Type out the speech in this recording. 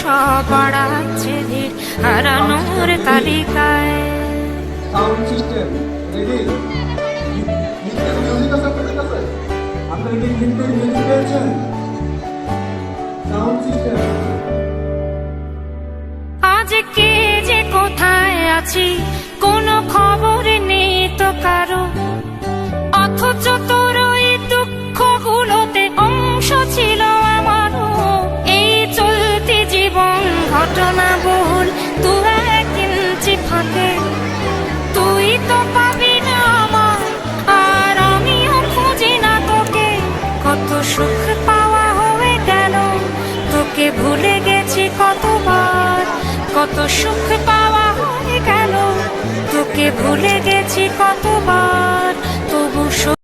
হারাচ্ছে ধীর হারানোর তালিকায়। সাউন্ড সিস্টেম রেডি মিউজিক আছে আপনাদের কাছে আপনারা কি লিখতে মিউজিক পেয়েছেন? সাউন্ড সিস্টেম আজ কে যে কোথায় আছি কোনো খবর নেই তো কারও। অথচ তোর সুখ পাওয়া হয়ে গেল তোকে ভুলে গেছি কতবার। কত সুখ পাওয়া হয়ে গেল তোকে ভুলে গেছি কতবার।